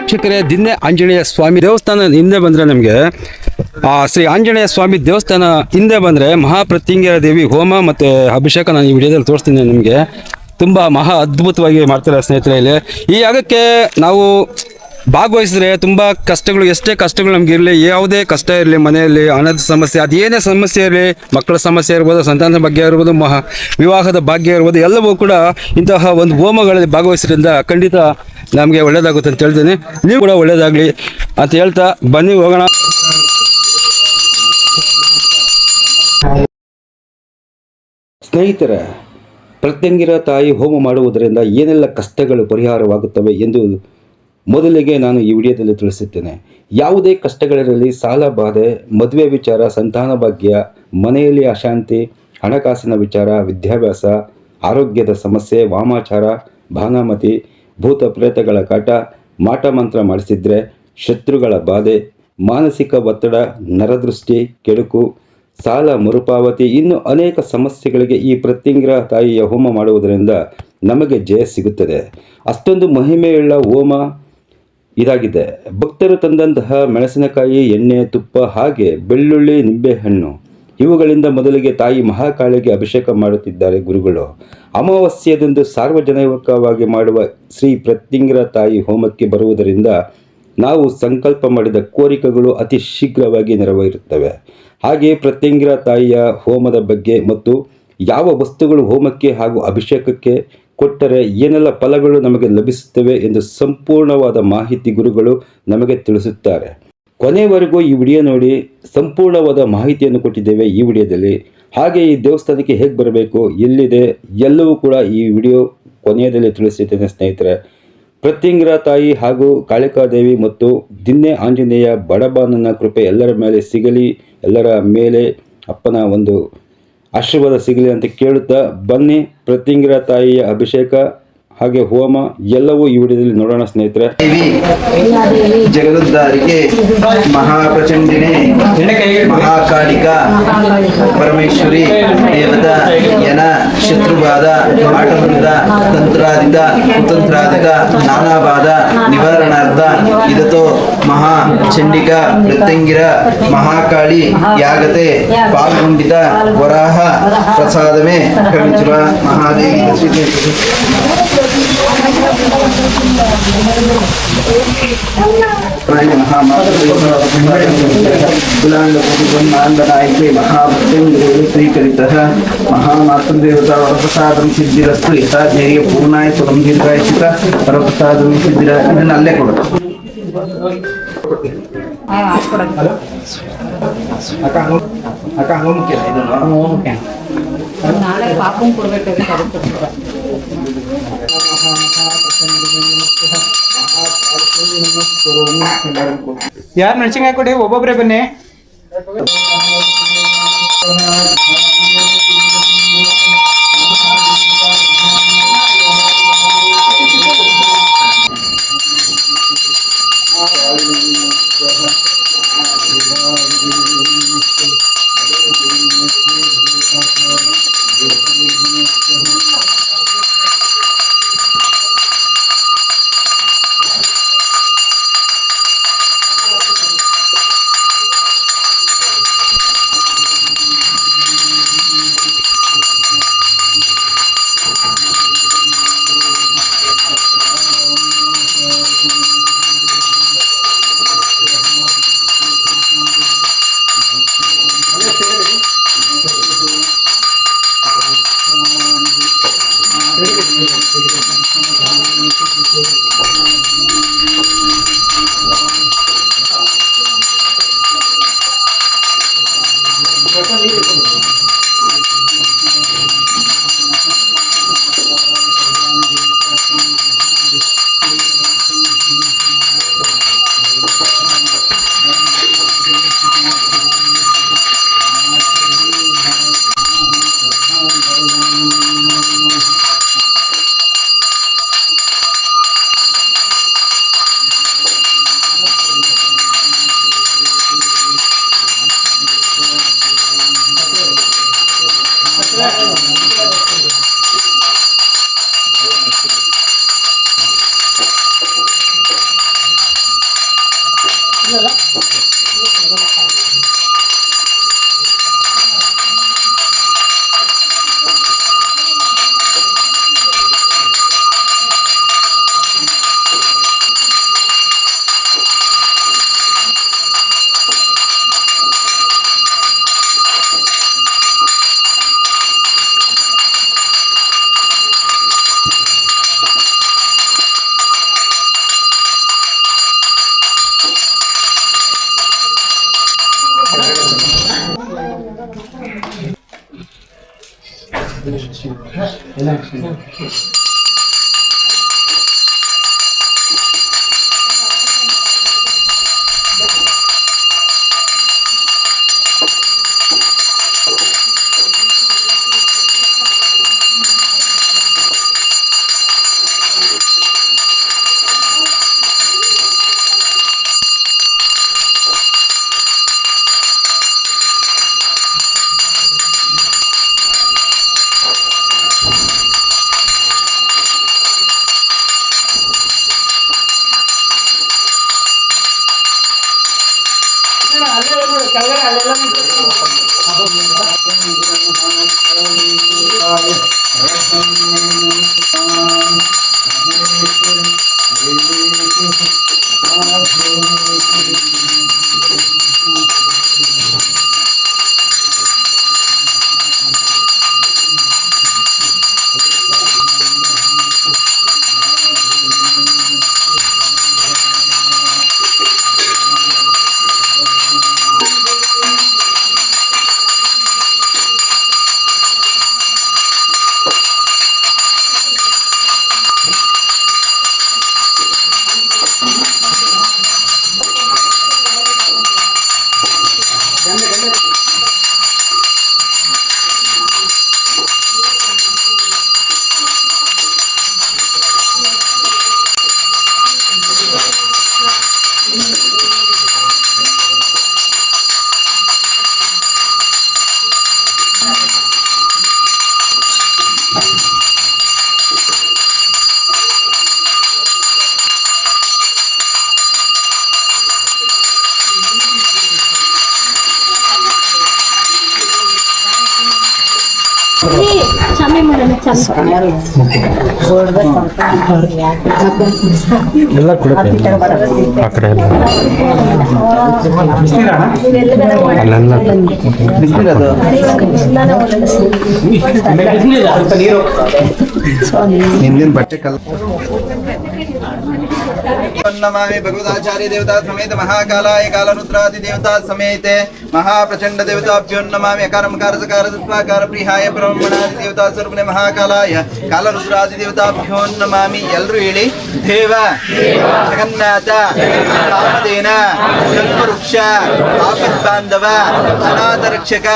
ವೀಕ್ಷಕರೇ ದಿನ್ನೆ ಆಂಜನೇಯ ಸ್ವಾಮಿ ದೇವಸ್ಥಾನ ಹಿಂದೆ ಬಂದರೆ ನಮಗೆ, ಆ, ಶ್ರೀ ಆಂಜನೇಯ ಸ್ವಾಮಿ ದೇವಸ್ಥಾನ ಹಿಂದೆ ಬಂದರೆ ಮಹಾಪ್ರತ್ಯಂಗಿರ ದೇವಿ ಹೋಮ ಮತ್ತು ಅಭಿಷೇಕ ನಾನು ಈ ವಿಡಿಯೋದಲ್ಲಿ ತೋರಿಸ್ತೀನಿ ನಿಮಗೆ. ತುಂಬ ಮಹಾ ಅದ್ಭುತವಾಗಿ ಮಾಡ್ತಾರೆ ಸ್ನೇಹಿತರೆ ಇಲ್ಲಿ. ಈ ಯಾಗಕ್ಕೆ ನಾವು ಭಾಗವಹಿಸಿದ್ರೆ ತುಂಬ ಕಷ್ಟಗಳು, ಎಷ್ಟೇ ಕಷ್ಟಗಳು ನಮ್ಗೆ ಇರಲಿ, ಯಾವುದೇ ಕಷ್ಟ ಇರಲಿ, ಮನೆಯಲ್ಲಿ ಹಣದ ಸಮಸ್ಯೆ ಅದೇನೇ ಸಮಸ್ಯೆ ಇರಲಿ, ಮಕ್ಕಳ ಸಮಸ್ಯೆ ಇರ್ಬೋದು, ಸಂತಾನದ ಬಗ್ಗೆ ಇರ್ಬೋದು, ಮಹಾ ವಿವಾಹದ ಭಾಗ್ಯ ಇರ್ಬೋದು, ಎಲ್ಲವೂ ಕೂಡ ಇಂತಹ ಒಂದು ಹೋಮಗಳಲ್ಲಿ ಭಾಗವಹಿಸೋದ್ರಿಂದ ಖಂಡಿತ ನಮಗೆ ಒಳ್ಳೇದಾಗುತ್ತೆ ಅಂತ ಹೇಳ್ತೀನಿ. ನೀವು ಕೂಡ ಒಳ್ಳೇದಾಗಲಿ ಅಂತ ಹೇಳ್ತಾ ಬನ್ನಿ, ಹೋಗೋಣ. ಸ್ನೇಹಿತರೆ ಪ್ರತ್ಯಂಗಿರ ತಾಯಿ ಹೋಮ ಮಾಡುವುದರಿಂದ ಏನೆಲ್ಲ ಕಷ್ಟಗಳು, ಪರಿಹಾರವಾಗುತ್ತವೆ ಎಂದು ಮೊದಲಿಗೆ ನಾನು ಈ ವಿಡಿಯೋದಲ್ಲಿ ತಿಳಿಸುತ್ತೇನೆ ಯಾವುದೇ ಕಷ್ಟಗಳಿರಲಿ, ಸಾಲ, ಬಾಧೆ, ಮದುವೆ ವಿಚಾರ, ಸಂತಾನ ಭಾಗ್ಯ, ಮನೆಯಲ್ಲಿ ಅಶಾಂತಿ, ಹಣಕಾಸಿನ ವಿಚಾರ, ವಿದ್ಯಾಭ್ಯಾಸ, ಆರೋಗ್ಯದ ಸಮಸ್ಯೆ, ವಾಮಾಚಾರ, ಭಾನಾಮತಿ, ಭೂತ ಪ್ರೇತಗಳ ಕಾಟ, ಮಾಟ ಮಂತ್ರ ಮಾಡಿಸಿದ್ರೆ ಶತ್ರುಗಳ ಬಾಧೆ, ಮಾನಸಿಕ ಒತ್ತಡ, ನರದೃಷ್ಟಿ, ಕೆಡುಕು ಸಾಲ ಮರುಪಾವತಿ ಇನ್ನು ಅನೇಕ ಸಮಸ್ಯೆಗಳಿಗೆ ಈ ಪ್ರತ್ಯಂಗ್ರಹ ತಾಯಿಯ ಹೋಮ ಮಾಡುವುದರಿಂದ ನಮಗೆ ಜಯ ಸಿಗುತ್ತದೆ. ಅಷ್ಟೊಂದು ಮಹಿಮೆಯುಳ್ಳ ಹೋಮ ಇದಾಗಿದೆ. ಭಕ್ತರು ತಂದಂತಹ ಮೆಣಸಿನಕಾಯಿ, ಎಣ್ಣೆ, ತುಪ್ಪ, ಹಾಗೆ ಬೆಳ್ಳುಳ್ಳಿ, ನಿಂಬೆಹಣ್ಣು, ಇವುಗಳಿಂದ ಮೊದಲಿಗೆ ತಾಯಿ ಮಹಾಕಾಳಿಗೆ ಅಭಿಷೇಕ ಮಾಡುತ್ತಿದ್ದಾರೆ ಗುರುಗಳು. ಅಮಾವಾಸ್ಯದಂದು ಸಾರ್ವಜನಿಕವಾಗಿ ಮಾಡುವ ಶ್ರೀ ಪ್ರತ್ಯಂಗ್ರ ತಾಯಿ ಹೋಮಕ್ಕೆ ಬರುವುದರಿಂದ ನಾವು ಸಂಕಲ್ಪ ಮಾಡಿದ ಕೋರಿಕೆಗಳು ಅತಿ ಶೀಘ್ರವಾಗಿ ನೆರವೇರುತ್ತವೆ. ಹಾಗೆ ಪ್ರತ್ಯಂಗಿರ ತಾಯಿಯ ಹೋಮದ ಬಗ್ಗೆ ಮತ್ತು ಯಾವ ವಸ್ತುಗಳು ಹೋಮಕ್ಕೆ ಹಾಗೂ ಅಭಿಷೇಕಕ್ಕೆ ಕೊಟ್ಟರೆ ಏನೆಲ್ಲ ಫಲಗಳು ನಮಗೆ ಲಭಿಸುತ್ತವೆ ಎಂದು ಸಂಪೂರ್ಣವಾದ ಮಾಹಿತಿ ಗುರುಗಳು ನಮಗೆ ತಿಳಿಸುತ್ತಾರೆ. ಕೊನೆಯವರೆಗೂ ಈ ವಿಡಿಯೋ ನೋಡಿ ಸಂಪೂರ್ಣವಾದ ಮಾಹಿತಿಯನ್ನು ಕೊಟ್ಟಿದ್ದೇವೆ ಈ ವಿಡಿಯೋದಲ್ಲಿ. ಹಾಗೆ ಈ ದೇವಸ್ಥಾನಕ್ಕೆ ಹೇಗೆ ಬರಬೇಕು, ಎಲ್ಲಿದೆ, ಎಲ್ಲವೂ ಕೂಡ ಈ ವಿಡಿಯೋ ಕೊನೆಯದಲ್ಲಿ ತಿಳಿಸಿದ್ದೇನೆ ಸ್ನೇಹಿತರೆ. ಪ್ರತ್ಯಂಗಿರ ತಾಯಿ ಹಾಗೂ ಕಾಳಿಕಾದೇವಿ ಮತ್ತು ದಿನ್ನೆ ಆಂಜನೇಯ ಬಡಬಾನನ ಕೃಪೆ ಎಲ್ಲರ ಮೇಲೆ ಸಿಗಲಿ, ಎಲ್ಲರ ಮೇಲೆ ಅಪ್ಪನ ಒಂದು ಆಶೀರ್ವಾದ ಸಿಗಲಿ ಅಂತ ಕೇಳುತ್ತಾ ಬನ್ನಿ ಪ್ರತ್ಯಂಗಿರ ತಾಯಿಯ ಅಭಿಷೇಕ. ಹಾಗೆ ಹೋಮ ಎಲ್ಲವೂ ಈ ವಿಡಿಯೋದಲ್ಲಿ ನೋಡೋಣ ಸ್ನೇಹಿತರೆ. ಜಗದುದ್ದಾರಿಗೆ ಮಹಾಪ್ರಚಂಡಿನೇ ಮಹಾಕಾಳಿಕ, ಪರಮೇಶ್ವರಿ, ದೇವದ ಯನ, ಶತ್ರುಬಾಧ ಆಟವೃಂದ ತಂತ್ರಾದಿತ ಕುತಂತ್ರಾದಿತ ನಾನಾಬಾಧ ನಿವಾರಣಾರ್ಥ ಇದತೋ ಮಹಾ ಚಂಡಿಕ, ಮೃತ್ಯಂಗಿರ, ಮಹಾಕಾಳಿ, ಯಾಗತೆ, ಪಾಲ್ಗೊಂಡಿತ, ವರಾಹ, ಪ್ರಸಾದಮೇ ಕವಿಚುವ ಮಹಾದೇವಿ ಶ್ರೀದೇವಿ ಪ್ರಾಯ ಮಹಾಮಾತೃದೇವತಾಂಗನಾಯಕೇ ಮಹಾಭಕ್ತೇಂದ್ರಿಯ ಸ್ವೀಕರಿತಃ ಮಹಾಮಾತೃದೇವತಾ ವರಪ್ರಸಾದಂ ಸಿದ್ಧಿರಸ್ತು ಯಥಾ ಧ್ಯೇಯ ಪೂರ್ಣಾಯ ಸುರಂ ದೀರ್ಘಾಯುಷಿತ ವರಪ್ರಸಾದಂ ಸಿದ್ಧಿರ ಇದನ್ನ ಅಲ್ಲೇ ಕೊಡು ಅಕ್ಕ ಹಂಗ ಅಕ್ಕ ಹಂಗ ಮುಖ್ಯ ಇದನ್ನು ನಾಳೆ ಪಾಪಂ ಕೊಡ್ಬೇಕಾಗುತ್ತೆ ಅದಕ್ಕೆ ಯಾರು ಮೆಣಸಿನ್ಕಾಯಿ ಕೊಡಿ? ಒಬ್ಬೊಬ್ರೆ ಬನ್ನಿ. ಎಲ್ಲ ಕೊಡುತ್ತೆ. ಆ ಕಡೆ ಎಲ್ಲ. ಅಲ್ಲೆಲ್ಲ ಹಿಂದಿನ ಬಟ್ಟೆ ಕಲ್ ನಮಾಮಿ ಭಗವದಾಚಾರ್ಯ ದೇವತಾ ಸಮೇತ ಮಹಾಕಾಲಾಯ ಕಾಲರುದ್ರಾದಿ ದೇವತಾ ಸಮೇತೆ ಮಹಾಪ್ರಚಂಡ ದೇವತಾಭ್ಯೋ ನಮಾಮಿ ಅಕಾರ ಮಕಾರ ಸಕಾರ ಸತ್ವಾಕಾರ ಪ್ರಿಹಾಯ ಬ್ರಹ್ಮಣಾದಿ ದೇವತಾ ಸ್ವರೂಪನೆ ಮಹಾಕಾಲಾಯ ಕಾಲರುದ್ರಾದಿ ದೇವತಾಭ್ಯೋ ನಮಾಮಿ ಎಲ್ಲರೂ ಹೇಳಿ ದೇವ ಜಗನ್ನಾಥ ಕಾಮಧೇನ ಕಲ್ಪವೃಕ್ಷ ಆಪತ್ ಬಾಂಧವ ಅನಾಥ ರಕ್ಷಕ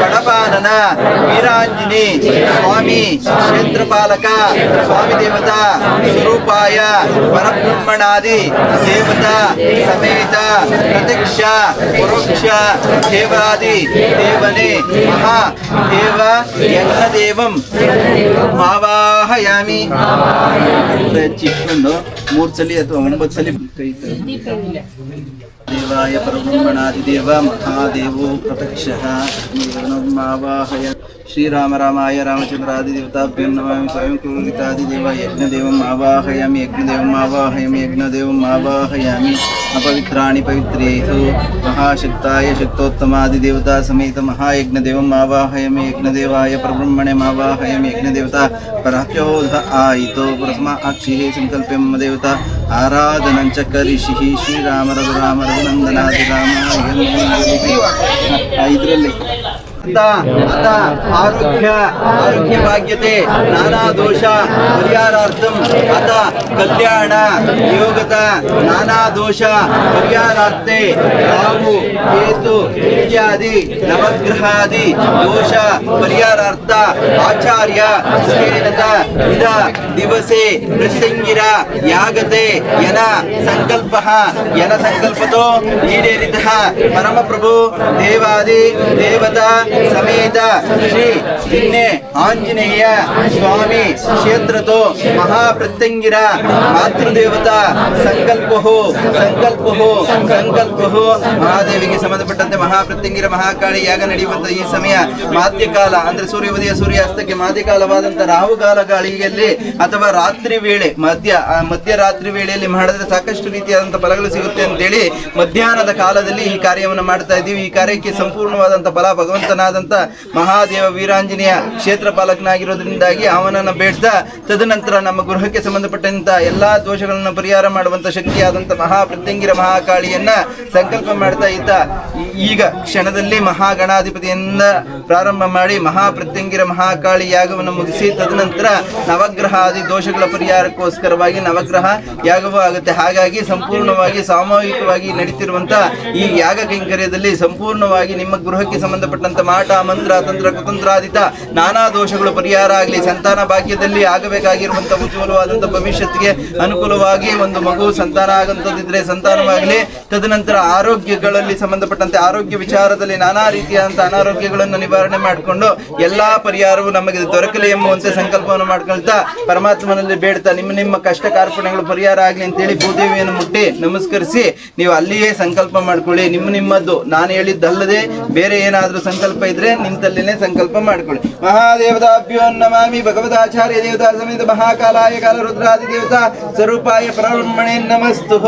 ಬಡಪಾನನ ವೀರಾಂಜನಿ ಸ್ವಾಮಿ ಕ್ಷೇತ್ರಪಾಲಕ ಸ್ವಾಮಿ ದೇವತಾ ಸ್ವರೂಪಾಯ ಪರಬ್ರಹ್ಮಣಾದಿ ದೇವತಾ, ಸಮೇತ, ಪ್ರತ್ಯಕ್ಷ, ಪರೋಕ್ಷ, ದೇವಾದಿ, ದೇವನೇ, ಮಹಾ ದೇವ ಎಲ್ಲ ದೇವಂ ಮಾವಾಹಯಾಮಿ ಚಿಕ್ಕಂದು ಮೂರು ಸಲ ಅಥವಾ ಒಂಬತ್ತು ಸಲ ಕೈ ದೇವಾಯ ಪರಬ್ರಹ್ಮಣಾದಿದೇವ, ಮಹಾದೇವೋ ಪ್ರತ್ಯಕ್ಷ. ಮಾವಾಹಯ ಶ್ರೀರಾಮ ರಾಮಾಯ ರಾಮಚಂದ್ರಾದಿ ದೇವತಾಭ್ಯೋ ನಮಾಮಿ ಸ್ವಯಂ ಕುರುಗಿತಾದಿದೇವ ಯಜ್ಞದೇವಂ ಆವಾಹಯಾಮಿ ಯಜ್ಞದೇವಂ ಆವಾಹಯಾಮಿ ಯಜ್ಞದೇವಂ ಆವಾಹಯಾಮಿ ಅಪವಿತ್ರಾಣಿ ಪವಿತ್ರೇಷು ಮಹಾಶಕ್ತಾಯ ಶಕ್ತೋತ್ತಮಾದಿದೇವತಾ ಸಮೇತ ಮಹಾಯಜ್ಞದೇವಂ ಆವಾಹಯಾಮಿ ಯಜ್ಞದೇವಾಯ ಪರಬ್ರಹ್ಮಣೆ ಮಾವಾಹಯಾಮಿ ಯಜ್ಞದೇವತಾ ಪರಹ್ಯೋಧ ಆಯಿತು ಪ್ರಥಮ ಅಕ್ಷಿಹೇ ಸಂಕಲ್ಪ್ಯ ಮಮ ದೇವತಾ ಆರಾಧನಂಚ ಕರಿಷಿ ಶ್ರೀರಾಮ ರಘುರಾಮ ರಘುನಂದನಾದಿ ರಾಮ ಇದರಲ್ಲಿ ಅತ ಅತ ಆರೋಗ್ಯ ಆರೋಗ್ಯ ಭಾಗ್ಯತೆ, ನಾನಾ ದೋಷ, ಪರಿಹಾರಾರ್ಥಂ. ಅತ ಕಲ್ಯಾಣ ಯೋಗತ ನಾನಾ ದೋಷ, ಪರಿಹಾರಾರ್ಥೆ. ರಾಹು ಕೇತು, ಇತ್ಯಾದಿ, ನವಗ್ರಹಾದಿ, ದೋಷ, ಪರಿಹಾರಾರ್ಥ, ಆಚಾರ್ಯ ಇದ ದಿವಸೆ, ಪ್ರಸಂಗಿರ, ಯಾಗತೆ, ಯನ ಸಂಕಲ್ಪ. ಯನ ಸಂಕಲ್ಪತೋ ಈಡೇರಿತ. ಪರಮಪ್ರಭು, ದೇವಾದಿ, ದೇವತಾ ಸಮೇತ ಶ್ರೀ ಆಂಜನೇಯ ಸ್ವಾಮಿ ಕ್ಷೇತ್ರತೋ ಮಹಾಪ್ರತ್ಯಂಗಿರ ಮಾತೃದೇವತಾ ಸಂಕಲ್ಪಹೋ ಸಂಕಲ್ಪಹೋ ಸಂಕಲ್ಪಹೋ ಮಹಾದೇವಿಗೆ ಸಂಬಂಧಪಟ್ಟಂತೆ ಮಹಾಪ್ರತ್ಯಂಗಿರ ಮಹಾಕಾಳಿ ಯಾಗ ನಡೆಯುವಂತಹ ಈ ಸಮಯ ಮಾಧ್ಯಕಾಲ, ಅಂದ್ರೆ ಸೂರ್ಯೋದಯ, ಸೂರ್ಯಾಸ್ತಕ್ಕೆ ಮಾಧ್ಯಕಾಲವಾದಂತಹ ರಾಹುಕಾಲ ಗಾಳಿಯಲ್ಲಿ ಅಥವಾ ರಾತ್ರಿ ವೇಳೆ, ಮಧ್ಯ ಮಧ್ಯರಾತ್ರಿ ವೇಳೆಯಲ್ಲಿ ಮಾಡಿದ್ರೆ ಸಾಕಷ್ಟು ರೀತಿಯಾದಂತಹ ಫಲಗಳು ಸಿಗುತ್ತೆ ಅಂತೇಳಿ ಮಧ್ಯಾಹ್ನದ ಕಾಲದಲ್ಲಿ ಈ ಕಾರ್ಯವನ್ನು ಮಾಡ್ತಾ ಇದ್ದೀವಿ. ಈ ಕಾರ್ಯಕ್ಕೆ ಸಂಪೂರ್ಣವಾದಂತಹ ಫಲ ಭಗವಂತನಾದಂತ ಮಹಾದೇವ ವೀರಾಂಜನೇಯ ಕ್ಷೇತ್ರ ಪಾಲಕನಾಗಿರೋದ್ರಿಂದಾಗಿ ಅವನನ್ನ ಬೇಡ್ತಾ ತದನಂತರ ನಮ್ಮ ಗೃಹಕ್ಕೆ ಸಂಬಂಧಪಟ್ಟಂತ ಎಲ್ಲಾ ದೋಷಗಳನ್ನು ಪರಿಹಾರ ಮಾಡುವಂತ ಶಕ್ತಿಯಾದಂಥ ಮಹಾಪ್ರತ್ಯಂಗಿರ ಮಹಾಕಾಳಿಯನ್ನ ಸಂಕಲ್ಪ ಮಾಡ್ತಾ ಇದ್ದ ಈಗ ಕ್ಷಣದಲ್ಲಿ ಮಹಾಗಣಾಧಿಪತಿಯಿಂದ ಪ್ರಾರಂಭ ಮಾಡಿ ಮಹಾಪ್ರತ್ಯಂಗಿರ ಮಹಾಕಾಳಿ ಯಾಗವನ್ನು ಮುಗಿಸಿ ತದನಂತರ ನವಗ್ರಹ ಆದಿ ದೋಷಗಳ ಪರಿಹಾರಕ್ಕೋಸ್ಕರವಾಗಿ ನವಗ್ರಹ ಯಾಗವೂ ಆಗುತ್ತೆ. ಹಾಗಾಗಿ ಸಂಪೂರ್ಣವಾಗಿ ಸಾಮೂಹಿಕವಾಗಿ ನಡೀತಿರುವಂಥ ಈ ಯಾಗ ಕೈಂಕರ್ಯದಲ್ಲಿ ಸಂಪೂರ್ಣವಾಗಿ ನಿಮ್ಮ ಗೃಹಕ್ಕೆ ಸಂಬಂಧಪಟ್ಟಂತ ಮಾಟ, ಮಂತ್ರ, ತಂತ್ರ, ಕುತಂತ್ರಾದಿತ ನಾನಾ ದೋಷಗಳು ಪರಿಹಾರ ಆಗಲಿ, ಸಂತಾನ ಭಾಗ್ಯದಲ್ಲಿ ಆಗಬೇಕಾಗಿರುವಂತಹ ಉಜ್ವಲವಾದಂತಹ ಭವಿಷ್ಯತ್ತಿಗೆ ಅನುಕೂಲವಾಗಿ ಒಂದು ಮಗು ಸಂತಾನ ಆಗಂತದಿದ್ರೆ ಸಂತಾನವಾಗಲಿ. ತದನಂತರ ಆರೋಗ್ಯಗಳಲ್ಲಿ ಸಂಬಂಧಪಟ್ಟಂತೆ ಆರೋಗ್ಯ ವಿಚಾರದಲ್ಲಿ ನಾನಾ ರೀತಿಯಾದಂತಹ ಅನಾರೋಗ್ಯಗಳನ್ನು ನಿವಾರಣೆ ಮಾಡಿಕೊಂಡು ಎಲ್ಲಾ ಪರಿಹಾರವು ನಮಗೆ ದೊರಕಲಿ ಎಂಬುವಂತೆ ಸಂಕಲ್ಪವನ್ನು ಮಾಡ್ಕೊಳ್ತಾ ಪರಮಾತ್ಮನಲ್ಲಿ ಬೇಡ್ತಾ ನಿಮ್ಮ ನಿಮ್ಮ ಕಷ್ಟ ಕಾರ್ಪಣ್ಯಗಳು ಪರಿಹಾರ ಆಗಲಿ ಅಂತೇಳಿ ಭೂದೇವಿಯನ್ನು ಮುಟ್ಟಿ ನಮಸ್ಕರಿಸಿ ನೀವು ಅಲ್ಲಿಯೇ ಸಂಕಲ್ಪ ಮಾಡ್ಕೊಳ್ಳಿ. ನಿಮ್ಮ ನಿಮ್ಮದ್ದು ನಾನು ಹೇಳಿದ್ದಲ್ಲದೆ ಬೇರೆ ಏನಾದರೂ ಸಂಕಲ್ಪ ಇದ್ರೆ ನಿಂತಲ್ಲೇ ಸಂಕಲ್ಪ ಮಾಡ್ಕೊಳ್ಳಿ. ಮಹಾದೇವತಾಭ್ಯೋ ನಮಾಮಿ ಭಗವತಾಚಾರ್ಯ ದೇವತಾ ಸಮೇತ ಮಹಾಕಾಲಾಯ ಕಾಲ ರುದ್ರಾದಿ ದೇವತಾ ಸ್ವರೂಪಾಯ ಪರಬ್ರಹ್ಮಣೇ ನಮಸ್ತು.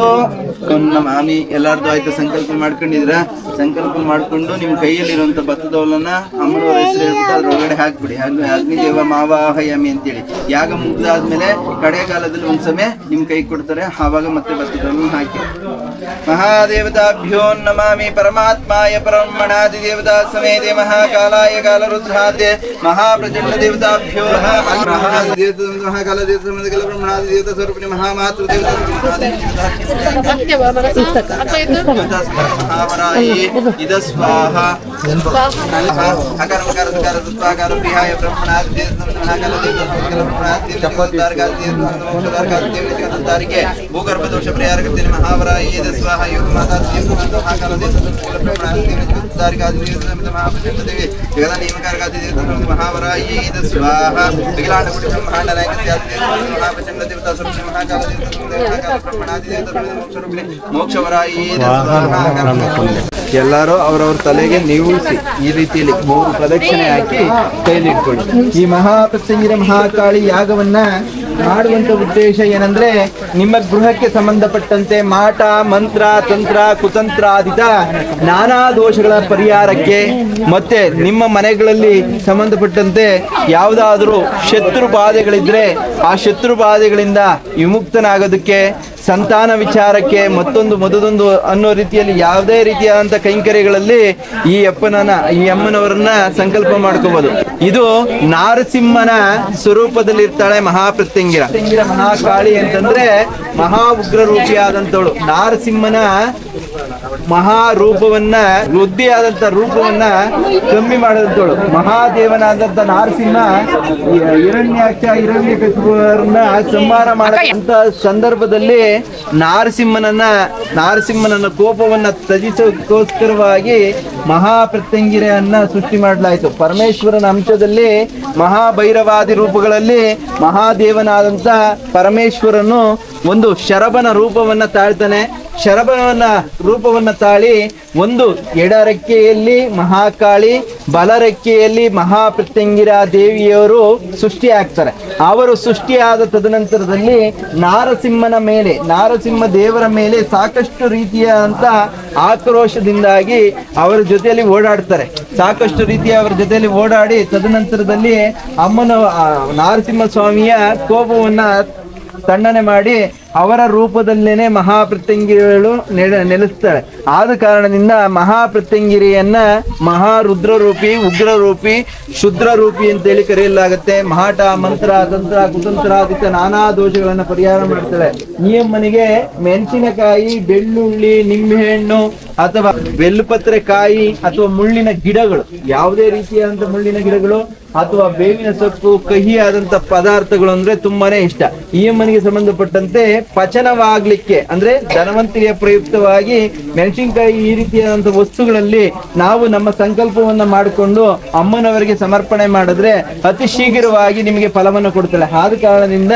ನಮಾಮಿ. ಎಲ್ಲಾರ್ದು ಆಯ್ತು ಸಂಕಲ್ಪ ಮಾಡ್ಕೊಂಡಿದ್ರ ಸಂಕಲ್ಪ ಮಾಡ್ಕೊಂಡು ನಿಮ್ ಕೈಯಲ್ಲಿರುವಂತ ಭತ್ತದವಲನ್ನ ಅಮ್ಮನವರ ಹೆಸರು ಹೇಳ್ಬಿಟ್ಟು ಅದ್ರೊಳಗಡೆ ಹಾಕ್ಬಿಡಿ. ಹಾಗೆ ಅಗ್ನಿದೇವ ಮಾವಾಹಯಾಮಿ ಅಂತೇಳಿ. ಯಾಗ ಮುಗ್ದಾದ್ಮೇಲೆ ಕಡೆಗಾಲದಲ್ಲಿ ಕಾಲದಲ್ಲಿ ಸಮಯ ನಿಮ್ ಕೈ ಕೊಡ್ತಾರೆ, ಆವಾಗ ಮತ್ತೆ ಭತ್ತದವಲನ್ನ ಹಾಕಿ. ಮಹಾದೇವತಾಭ್ಯೋ ನಮಾಮಿ ಪರಮಾತ್ಮಾಯ ಪರಮಣಾದಿ ದೇವತಾ ಸಮೇತೆ ಮಹಾಕಾಲಾಯ ಕಾಲರುದ್ರಾತೆ ಮಹಾಪ್ರಚಂಡ ದೇವತಾಭ್ಯೋ ನಮಃ ಮಹಾದೇವತಾ ಮಹಾಕಾಲ ದೇವತಾ ಮಹಾವರಾಯಿ ಸ್ವಾಹ ಅಕಾರ ಮಕಾರ ಧಕಾರ ಋತ್ವಾಕಾರ ಪ್ರಿಯಾಯ ಬ್ರಹ್ಮಣಾದಿ ದೇವತಾ ಮಹಾಕಾಲ ದೇವತಾ ಸಮೇತ ಕಾಲ ಬ್ರಹ್ಮಣಾದಿ ದೇವತಾ ದಾರ್ಗಾದಿ ದೇವತಾ ಮೋಕ್ಷದಾರ್ಗಾದಿ ದೇವತಾ ದಾರಿಗೆ ಭೂಗರ್ಭ ದೋಷ ಪರಿಹಾರಕತೆ ಮಹಾವರಾಯಿ ಇದ ಸ್ವಾಹ ಯೋಗ ಮಾತಾ ದೇವತಾ ಮಹಾಕಾಲ ದೇವತಾ ಸಮೇತ ಬ್ರಹ್ಮಣಾದಿ ದೇವತಾ ದಾರ್ಗಾದಿ ದೇವತಾ ಸಮೇತ ಮಹಾಪ್ರಚಂಡ ದೇವಿ ಜಗದ ನೇಮಕಾರ್ಗಾದಿ ದೇವತಾ ಸಮೇತ ಮಹಾವರಾಯಿ ಇದ ಸ್ವಾಹ. ವಿಕಲಾಂಡ ಕುಟಿ ಬ್ರಹ್ಮಾಂಡ. ಮೋಕ್ಷವರಾಯಿ ಎಲ್ಲರೂ ಅವರವ್ರ ತಲೆಗೆ ನೀವುಸಿ ಈ ರೀತಿಯಲ್ಲಿ ಮೂರು ಪ್ರದಕ್ಷಿಣೆ ಹಾಕಿ ಕೈಲಿಟ್ಕೊಳ್ಳಿ. ಈ ಮಹಾಪ್ರಸಂಗಿರ ಮಹಾಕಾಳಿ ಯಾಗವನ್ನ ಮಾಡುವಂತ ಉದ್ದೇಶ ಏನಂದ್ರೆ ನಿಮ್ಮ ಗೃಹಕ್ಕೆ ಸಂಬಂಧಪಟ್ಟಂತೆ ಮಾಟ, ಮಂತ್ರ, ತಂತ್ರ, ಕುತಂತ್ರಾದಿತ ನಾನಾ ದೋಷಗಳ ಪರಿಹಾರಕ್ಕೆ ಮತ್ತೆ ನಿಮ್ಮ ಮನೆಗಳಲ್ಲಿ ಸಂಬಂಧಪಟ್ಟಂತೆ ಯಾವುದಾದರೂ ಶತ್ರು ಬಾಧೆಗಳಿದ್ರೆ ಆ ಶತ್ರು ಬಾಧೆಗಳಿಂದ ವಿಮುಕ್ತನಾಗೋದಕ್ಕೆ ಸಂತಾನ ವಿಚಾರಕ್ಕೆ ಮತ್ತೊಂದು ಮೊದಲೊಂದು ಅನ್ನೋ ರೀತಿಯಲ್ಲಿ ಯಾವುದೇ ರೀತಿಯಾದಂಥ ಕೈಂಕರ್ಯಗಳಲ್ಲಿ ಈ ಅಪ್ಪನನ್ನ, ಈ ಅಮ್ಮನವರನ್ನ ಸಂಕಲ್ಪ ಮಾಡ್ಕೋಬಹುದು ಇದು ನಾರಸಿಂಹನ ಸ್ವರೂಪದಲ್ಲಿರ್ತಾಳೆ ಪ್ರತ್ಯಂಗಿರ ಮಹಾಕಾಳಿ ಅಂತಂದ್ರೆ ಮಹಾ ಉಗ್ರ ರೂಪಿಯಾದಂಥವಳು ನಾರಸಿಂಹನ ಮಹಾ ರೂಪವನ್ನ ವೃದ್ಧಿಯಾದಂತ ರೂಪವನ್ನ ಕಮ್ಮಿ ಮಾಡಿದಂಥವಳು. ಮಹಾದೇವನಾದಂತ ನಾರಸಿಂಹ ಹಿರಣ್ಯಾಕ್ಷ ಕಟ್ಟುವರನ್ನ ಸಂಹಾರ ಮಾಡಂತ ಸಂದರ್ಭದಲ್ಲಿ ನಾರಸಿಂಹನನ್ನ ನಾರಸಿಂಹನನ್ನ ಕೋಪವನ್ನ ತ್ಯಜಿಸೋಕ್ಕೋಸ್ಕರವಾಗಿ ಮಹಾಪ್ರತ್ಯಂಗಿರೆಯನ್ನ ಸೃಷ್ಟಿ ಮಾಡಲಾಯಿತು. ಪರಮೇಶ್ವರನ ಅಂಶದಲ್ಲಿ ಮಹಾಭೈರವಾದಿ ರೂಪಗಳಲ್ಲಿ ಮಹಾದೇವನಾದಂತ ಪರಮೇಶ್ವರನು ಒಂದು ಶರಬನ ರೂಪವನ್ನ ತಾಳ್ತಾನೆ. ಶರಭವನ್ನ ರೂಪವನ್ನ ತಾಳಿ ಒಂದು ಎಡರಕ್ಕೆಯಲ್ಲಿ ಮಹಾಕಾಳಿ ಬಲರೆಕ್ಕೆಯಲ್ಲಿ ಮಹಾಪ್ರತ್ಯಂಗಿರ ದೇವಿಯವರು ಸೃಷ್ಟಿ ಆಗ್ತಾರೆ ಅವರು ಸೃಷ್ಟಿಯಾದ ತದನಂತರದಲ್ಲಿ ನಾರಸಿಂಹನ ಮೇಲೆ, ನಾರಸಿಂಹ ದೇವರ ಮೇಲೆ ಸಾಕಷ್ಟು ರೀತಿಯ ಅಂತ ಆಕ್ರೋಶದಿಂದಾಗಿ ಅವರ ಜೊತೆಯಲ್ಲಿ ಓಡಾಡ್ತಾರೆ. ಸಾಕಷ್ಟು ರೀತಿಯ ಅವರ ಜೊತೆಯಲ್ಲಿ ಓಡಾಡಿ ತದನಂತರದಲ್ಲಿ ಅಮ್ಮನ ನಾರಸಿಂಹ ಸ್ವಾಮಿಯ ಕೋಪವನ್ನ ತಣ್ಣನೆ ಮಾಡಿ ಅವರ ರೂಪದಲ್ಲೇನೆ ಮಹಾಪ್ರತ್ಯಂಗಿರಿಗಳು ನೆಲೆ ನೆಲೆಸ್ತಾಳೆ ಆದ ಕಾರಣದಿಂದ ಮಹಾಪ್ರತ್ಯಂಗಿರಿಯನ್ನ ಮಹಾರುದ್ರರೂಪಿ, ಉಗ್ರರೂಪಿ, ಶುದ್ರರೂಪಿ ಅಂತೇಳಿ ಕರೆಯಲಾಗುತ್ತೆ. ಮಹಾಟ, ಮಂತ್ರ, ತಂತ್ರ ಕುತಂತ್ರಾದಿತ ನಾನಾ ದೋಷಗಳನ್ನ ಪರಿಹಾರ ಮಾಡ್ತಾಳೆ ಈ ಅಮ್ಮನಿಗೆ ಮೆಣಸಿನಕಾಯಿ, ಬೆಳ್ಳುಳ್ಳಿ, ನಿಂಬೆಹಣ್ಣು ಅಥವಾ ಬೆಲ್ಲುಪತ್ರೆ ಕಾಯಿ ಅಥವಾ ಮುಳ್ಳಿನ ಗಿಡಗಳು, ಯಾವುದೇ ರೀತಿಯಾದಂತ ಮುಳ್ಳಿನ ಗಿಡಗಳು ಅಥವಾ ಬೇವಿನ ಸೊಪ್ಪು, ಕಹಿಯಾದಂತ ಪದಾರ್ಥಗಳು ಅಂದ್ರೆ ತುಂಬಾನೇ ಇಷ್ಟ. ಈ ಅಮ್ಮನಿಗೆ ಸಂಬಂಧಪಟ್ಟಂತೆ ಪಚನವಾಗ್ಲಿಕ್ಕೆ, ಅಂದ್ರೆ ಧನವಂತಿಗೆ ಪ್ರಯುಕ್ತವಾಗಿ ಮೆಣಸಿನಕಾಯಿ ಈ ರೀತಿಯಾದಂತಹ ವಸ್ತುಗಳಲ್ಲಿ ನಾವು ನಮ್ಮ ಸಂಕಲ್ಪವನ್ನ ಮಾಡಿಕೊಂಡು ಅಮ್ಮನವರಿಗೆ ಸಮರ್ಪಣೆ ಮಾಡಿದ್ರೆ ಅತಿ ಶೀಘ್ರವಾಗಿ ನಿಮಗೆ ಫಲವನ್ನು ಕೊಡ್ತಾಳೆ ಆದ ಕಾರಣದಿಂದ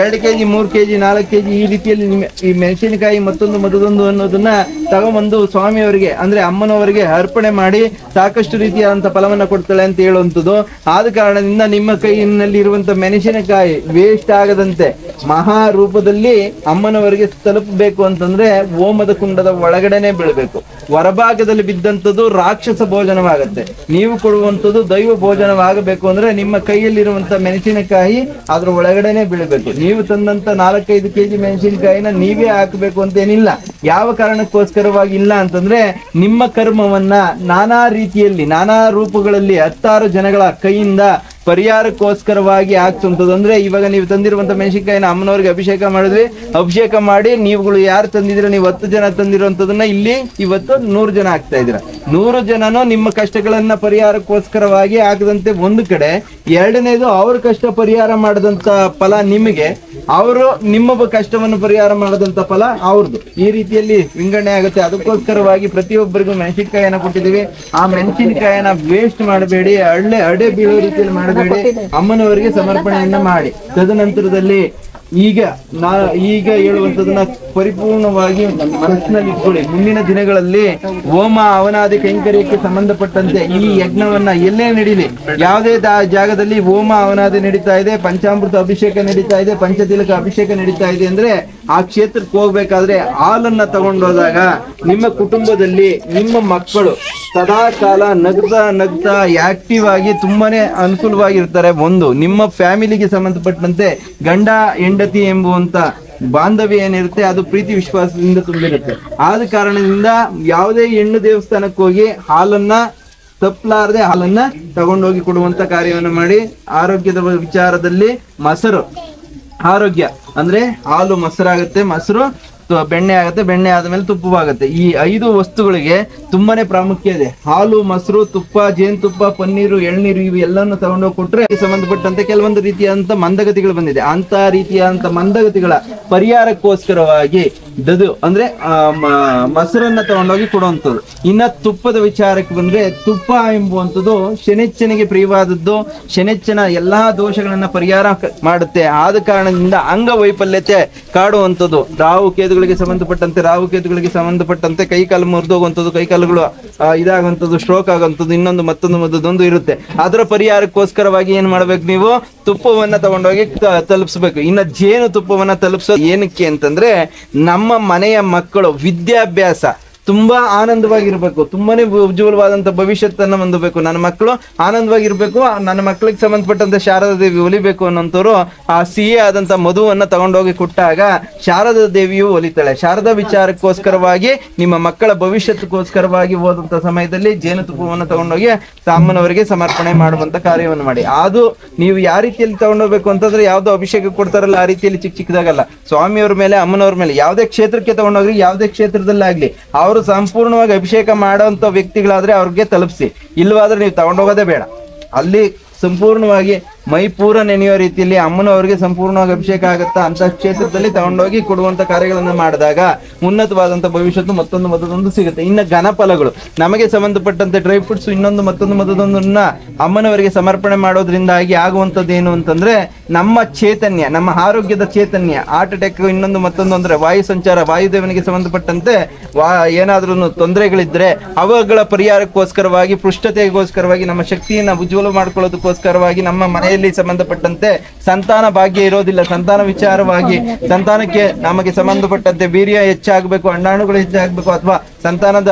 ಎರಡು ಕೆಜಿ, ಮೂರು ಕೆಜಿ, ನಾಲ್ಕು ಕೆಜಿ ಈ ರೀತಿಯಲ್ಲಿ ನಿಮ್ಗೆ ಈ ಮೆಣಸಿನಕಾಯಿ ಮತ್ತೊಂದು ಮತ್ತೊಂದು ಅನ್ನೋದನ್ನ ತಗೊಂಬಂದು ಸ್ವಾಮಿಯವರಿಗೆ, ಅಂದ್ರೆ ಅಮ್ಮನವರಿಗೆ ಅರ್ಪಣೆ ಮಾಡಿ ಸಾಕಷ್ಟು ರೀತಿಯಾದಂತ ಫಲವನ್ನು ಕೊಡ್ತಾಳೆ ಅಂತ ಹೇಳುವಂಥದ್ದು. ಆದ ಕಾರಣದಿಂದ ನಿಮ್ಮ ಕೈಯಲ್ಲಿ ಇರುವಂತ ಮೆಣಸಿನಕಾಯಿ ವೇಸ್ಟ್ ಆಗದಂತೆ ಮಹಾ ರೂಪದಲ್ಲಿ ಅಮ್ಮನವರಿಗೆ ತಲುಪಬೇಕು ಅಂತಂದ್ರೆ ಓಮದ ಕುಂಡದ ಒಳಗಡೆನೆ ಬೀಳಬೇಕು. ಹೊರಭಾಗದಲ್ಲಿ ಬಿದ್ದಂಥದ್ದು ರಾಕ್ಷಸ ಭೋಜನವಾಗುತ್ತೆ. ನೀವು ಕೊಡುವಂಥದ್ದು ದೈವ ಭೋಜನವಾಗಬೇಕು ಅಂದ್ರೆ ನಿಮ್ಮ ಕೈಯಲ್ಲಿರುವಂತ ಮೆಣಸಿನಕಾಯಿ ಅದ್ರ ಒಳಗಡೆನೆ ಬೀಳಬೇಕು. ನೀವು ತಂದಂತ ನಾಲ್ಕೈದು ಕೆಜಿ ಮೆಣಸಿನಕಾಯಿನ ನೀವೇ ಹಾಕಬೇಕು ಅಂತ ಏನಿಲ್ಲ ಯಾವ ಕಾರಣಕ್ಕೋಸ್ಕರವಾಗಿ ಇಲ್ಲ ಅಂತಂದ್ರೆ ನಿಮ್ಮ ಕರ್ಮವನ್ನ ನಾನಾ ರೀತಿಯಲ್ಲಿ, ನಾನಾ ರೂಪಗಳಲ್ಲಿ ಹತ್ತಾರು ಜನಗಳ ಕೈಯಿಂದ ಪರಿಹಾರಕ್ಕೋಸ್ಕರವಾಗಿ ಆಗ್ತಂಥದ್ದು ಅಂದ್ರೆ ಇವಾಗ ನೀವು ತಂದಿರುವಂತ ಮೆಣಸಿನಕಾಯಿನ ಅಮ್ಮನವ್ರಿಗೆ ಅಭಿಷೇಕ ಮಾಡಿದ್ವಿ. ಅಭಿಷೇಕ ಮಾಡಿ ನೀವುಗಳು ಯಾರು ತಂದಿದ್ರೆ ನೀವು ಹತ್ತು ಜನ ತಂದಿರುವಂತದನ್ನ ಇಲ್ಲಿ ಇವತ್ತು ನೂರು ಜನ ಆಗ್ತಾ ಇದೀರ ನೂರು ಜನನು ನಿಮ್ಮ ಕಷ್ಟಗಳನ್ನ ಪರಿಹಾರಕ್ಕೋಸ್ಕರವಾಗಿ ಆಗದಂತೆ ಒಂದು ಕಡೆ. ಎರಡನೇದು ಅವ್ರ ಕಷ್ಟ ಪರಿಹಾರ ಮಾಡದಂತ ಫಲ ನಿಮಗೆ. ಅವರು ನಿಮ್ಮ ಕಷ್ಟವನ್ನು ಪರಿಹಾರ ಮಾಡದಂತ ಫಲ ಅವ್ರದ್ದು ಈ ರೀತಿಯಲ್ಲಿ ವಿಂಗಡಣೆ ಆಗುತ್ತೆ. ಅದಕ್ಕೋಸ್ಕರವಾಗಿ ಪ್ರತಿಯೊಬ್ಬರಿಗೂ ಮೆಣಸಿನಕಾಯಿನ ಕೊಟ್ಟಿದೀವಿ ಆ ಮೆಣಸಿನಕಾಯಿನ ವೇಸ್ಟ್ ಮಾಡಬೇಡಿ. ಹಳ್ಳೆ ಅಡೆ ಬೀಳೋ ರೀತಿಯಲ್ಲಿ ಅಮ್ಮನವರಿಗೆ ಸಮರ್ಪಣೆಯನ್ನ ಮಾಡಿ. ತದನಂತರದಲ್ಲಿ ಈಗ ನಾ ಈಗ ಹೇಳುವಂತದನ್ನ ಪರಿಪೂರ್ಣವಾಗಿ ಮನಸ್ಸಿನಲ್ಲಿ ಇಟ್ಕೊಳ್ಳಿ. ಮುಂದಿನ ದಿನಗಳಲ್ಲಿ ಹೋಮ, ಅವನಾದಿ, ಕೈಂಕರ್ಯಕ್ಕೆ ಸಂಬಂಧಪಟ್ಟಂತೆ ಈ ಯಜ್ಞವನ್ನ ಎಲ್ಲೇ ನಡೀಲಿ. ಯಾವುದೇ ಜಾಗದಲ್ಲಿ ಹೋಮ, ಅವನಾದಿ ನಡೀತಾ ಇದೆ, ಪಂಚಾಮೃತ ಅಭಿಷೇಕ ನಡೀತಾ ಇದೆ, ಪಂಚತಿಲಕ ಅಭಿಷೇಕ ನಡೀತಾ ಇದೆ ಅಂದ್ರೆ ಆ ಕ್ಷೇತ್ರಕ್ಕೆ ಹೋಗ್ಬೇಕಾದ್ರೆ ಹಾಲನ್ನ ತಗೊಂಡೋದಾಗ ನಿಮ್ಮ ಕುಟುಂಬದಲ್ಲಿ ನಿಮ್ಮ ಮಕ್ಕಳು ಸದಾ ಕಾಲ ನಗ್ತಾ ನಗ್ತಾ ಆಕ್ಟಿವ್ ಆಗಿ ತುಂಬಾನೇ ಅನುಕೂಲವಾಗಿರ್ತಾರೆ. ಒಂದು, ನಿಮ್ಮ ಫ್ಯಾಮಿಲಿಗೆ ಸಂಬಂಧಪಟ್ಟಂತೆ ಗಂಡ ಹೆಂಡತಿ ಎಂಬುವಂತ ಬಾಂಧವ್ಯ ಏನಿರುತ್ತೆ ಅದು ಪ್ರೀತಿ ವಿಶ್ವಾಸದಿಂದ ತುಂಬಿರುತ್ತೆ. ಆದ ಕಾರಣದಿಂದ ಯಾವುದೇ ಹೆಣ್ಣು ದೇವಸ್ಥಾನಕ್ಕೆ ಹೋಗಿ ಹಾಲನ್ನ ತಪ್ಪಲಾರದೆ ಹಾಲನ್ನ ತಗೊಂಡೋಗಿ ಕೊಡುವಂತ ಕಾರ್ಯವನ್ನು ಮಾಡಿ ಆರೋಗ್ಯದ ವಿಚಾರದಲ್ಲಿ ಮೊಸರು, ಆರೋಗ್ಯ ಅಂದ್ರೆ ಹಾಲು ಮೊಸರಾಗುತ್ತೆ, ಮೊಸರು ಬೆಣ್ಣೆ ಆಗುತ್ತೆ, ಬೆಣ್ಣೆ ಆದಮೇಲೆ ತುಪ್ಪವಾಗುತ್ತೆ ಈ ಐದು ವಸ್ತುಗಳಿಗೆ ತುಂಬಾನೇ ಪ್ರಾಮುಖ್ಯ ಇದೆ. ಹಾಲು, ಮೊಸರು, ತುಪ್ಪ ಜೇನುತುಪ್ಪ ಪನ್ನೀರು, ಎಳ್ನೀರು, ಇವು ಎಲ್ಲವನ್ನು ತಗೊಂಡೋಗಿ ಕೊಟ್ರೆ ಸಂಬಂಧಪಟ್ಟಂತೆ ಕೆಲವೊಂದು ರೀತಿಯಾದಂತ ಮಂದಗತಿಗಳು ಬಂದಿದೆ. ಅಂತ ರೀತಿಯಾದಂತ ಮಂದಗತಿಗಳ ಪರಿಹಾರಕ್ಕೋಸ್ಕರವಾಗಿ ದದು ಅಂದ್ರೆ ಮೊಸರನ್ನ ತಗೊಂಡೋಗಿ ಕೊಡುವಂಥದ್ದು ಇನ್ನ ತುಪ್ಪದ ವಿಚಾರಕ್ಕೆ ಬಂದ್ರೆ ತುಪ್ಪ ಎಂಬುವಂಥದ್ದು ಶನಿಚ್ಚನಿಗೆ ಪ್ರಿಯವಾದದ್ದು. ಶನಿಚ್ಚನ ಎಲ್ಲಾ ದೋಷಗಳನ್ನ ಪರಿಹಾರ ಮಾಡುತ್ತೆ. ಆದ ಕಾರಣದಿಂದ ಅಂಗವೈಫಲ್ಯತೆ ಕಾಡುವಂಥದ್ದು. ರಾಹು ಕೇತುಗಳಿಗೆ ಸಂಬಂಧಪಟ್ಟಂತೆ, ರಾಹು ಕೇತುಗಳಿಗೆ ಸಂಬಂಧಪಟ್ಟಂತೆ ಕೈಕಾಲು ಮುರಿದು ಹೋಗುವಂಥದ್ದು, ಕೈ ಕಾಲುಗಳು ಇದಾಗುವಂಥದ್ದು ಸ್ಟ್ರೋಕ್ ಆಗುವಂಥದ್ದು, ಇನ್ನೊಂದು ಮತ್ತೊಂದು ಮತ್ತೊಂದು ಇರುತ್ತೆ. ಅದರ ಪರಿಹಾರಕ್ಕೋಸ್ಕರವಾಗಿ ಏನ್ ಮಾಡ್ಬೇಕು ನೀವು? ತುಪ್ಪವನ್ನ ತಗೊಂಡೋಗಿ ತಲುಪಿಸ್ಬೇಕು. ಇನ್ನ ಜೇನು ತುಪ್ಪವನ್ನ ತಲುಪಿಸೋದು ಏನಕ್ಕೆ ಅಂತಂದ್ರೆ, ನಮ್ಮ ಮನೆಯ ಮಕ್ಕಳು ವಿದ್ಯಾಭ್ಯಾಸ ತುಂಬಾ ಆನಂದವಾಗಿರ್ಬೇಕು. ತುಂಬಾನೇ ಉಜ್ವಲವಾದಂತ ಭವಿಷ್ಯತ್ತನ್ನ ಹೊಂದಬೇಕು. ನನ್ನ ಮಕ್ಕಳು ಆನಂದವಾಗಿರ್ಬೇಕು. ನನ್ನ ಮಕ್ಕಳಿಗೆ ಸಂಬಂಧಪಟ್ಟಂತ ಶಾರದಾ ದೇವಿ ಒಲಿಬೇಕು ಅನ್ನೋಂಥವ್ರು ಆ ಸಿಹಿ ಆದಂತ ಮಧುವನ್ನ ತಗೊಂಡೋಗಿ ಕೊಟ್ಟಾಗ ಶಾರದಾ ದೇವಿಯು ಒಲಿತಾಳೆ. ಶಾರದಾ ವಿಚಾರಕ್ಕೋಸ್ಕರವಾಗಿ ನಿಮ್ಮ ಮಕ್ಕಳ ಭವಿಷ್ಯತ್ಕೋಸ್ಕರವಾಗಿ ಹೋದಂತ ಸಮಯದಲ್ಲಿ ಜೇನುತುಪ್ಪವನ್ನು ತಗೊಂಡೋಗಿ ಸಾಮನವರಿಗೆ ಸಮರ್ಪಣೆ ಮಾಡುವಂತ ಕಾರ್ಯವನ್ನು ಮಾಡಿ. ಅದು ನೀವು ಯಾವ ರೀತಿಯಲ್ಲಿ ತಗೊಂಡೋಗ್ಬೇಕು ಅಂತಂದ್ರೆ ಯಾವ್ದೋ ಅಭಿಷೇಕ ಕೊಡ್ತಾರಲ್ಲ ಆ ರೀತಿಯಲ್ಲಿ ಚಿಕ್ಕ ಚಿಕ್ಕದಾಗಲ್ಲ. ಸ್ವಾಮಿಯವ್ರ ಮೇಲೆ, ಅಮ್ಮನವ್ರ ಮೇಲೆ ಯಾವುದೇ ಕ್ಷೇತ್ರಕ್ಕೆ ತಗೊಂಡೋಗ್ರಿ ಯಾವುದೇ ಕ್ಷೇತ್ರದಲ್ಲಾಗ್ಲಿ ಅವರು ಸಂಪೂರ್ಣವಾಗಿ ಅಭಿಷೇಕ ಮಾಡೋಂಥ ವ್ಯಕ್ತಿಗಳಾದ್ರೆ ಅವ್ರಿಗೆ ತಲುಪಿಸಿ. ಇಲ್ಲವಾದ್ರೆ ನೀವು ತಗೊಂಡೋಗೋದೇ ಬೇಡ. ಅಲ್ಲಿ ಸಂಪೂರ್ಣವಾಗಿ ಮೈ ಪೂರ ನೆನೆಯೋ ರೀತಿಯಲ್ಲಿ ಅಮ್ಮನವರಿಗೆ ಸಂಪೂರ್ಣವಾಗಿ ಅಭಿಷೇಕ ಆಗುತ್ತಾ ಅಂತ ಕ್ಷೇತ್ರದಲ್ಲಿ ತಗೊಂಡೋಗಿ ಕೊಡುವಂತ ಕಾರ್ಯಗಳನ್ನು ಮಾಡಿದಾಗ ಉನ್ನತವಾದಂತ ಭವಿಷ್ಯತ್ತು ಮತ್ತೊಂದು ಮತ್ತೊಂದು ಸಿಗುತ್ತೆ. ಇನ್ನು ಘನಫಲಗಳು. ನಮಗೆ ಸಂಬಂಧಪಟ್ಟಂತೆ ಡ್ರೈ ಫ್ರೂಟ್ಸ್ ಇನ್ನೊಂದು ಮತ್ತೊಂದು ಮತ್ತೊಂದನ್ನ ಅಮ್ಮನವರಿಗೆ ಸಮರ್ಪಣೆ ಮಾಡೋದ್ರಿಂದಾಗಿ ಆಗುವಂಥದ್ದು ಏನು ಅಂತಂದ್ರೆ ನಮ್ಮ ಚೈತನ್ಯ, ನಮ್ಮ ಆರೋಗ್ಯದ ಚೈತನ್ಯ. ಹಾರ್ಟ್ ಅಟ್ಯಾಕ್ ಇನ್ನೊಂದು ಮತ್ತೊಂದು ಅಂದ್ರೆ ವಾಯು ಸಂಚಾರ, ವಾಯುದೇವನಿಗೆ ಸಂಬಂಧಪಟ್ಟಂತೆ ವಾ ಏನಾದ್ರೂ ತೊಂದರೆಗಳಿದ್ರೆ ಅವುಗಳ ಪರಿಹಾರಕ್ಕೋಸ್ಕರವಾಗಿ, ಪೃಷ್ಠತೆಗೋಸ್ಕರವಾಗಿ, ನಮ್ಮ ಶಕ್ತಿಯನ್ನು ಉಜ್ವಲ ಮಾಡ್ಕೊಳ್ಳೋದಕ್ಕೋಸ್ಕರವಾಗಿ ನಮ್ಮ ಮನೆಯಲ್ಲಿ ಸಂಬಂಧಪಟ್ಟಂತೆ ಸಂತಾನ ಭಾಗ್ಯ ಇರೋದಿಲ್ಲ. ಸಂತಾನ ವಿಚಾರವಾಗಿ ಸಂತಾನಕ್ಕೆ ನಮಗೆ ಸಂಬಂಧಪಟ್ಟಂತೆ ವೀರ್ಯ ಹೆಚ್ಚಾಗಬೇಕು, ಅಣ್ಣಾಣುಗಳು ಹೆಚ್ಚಾಗಬೇಕು ಅಥವಾ ಸಂತಾನದ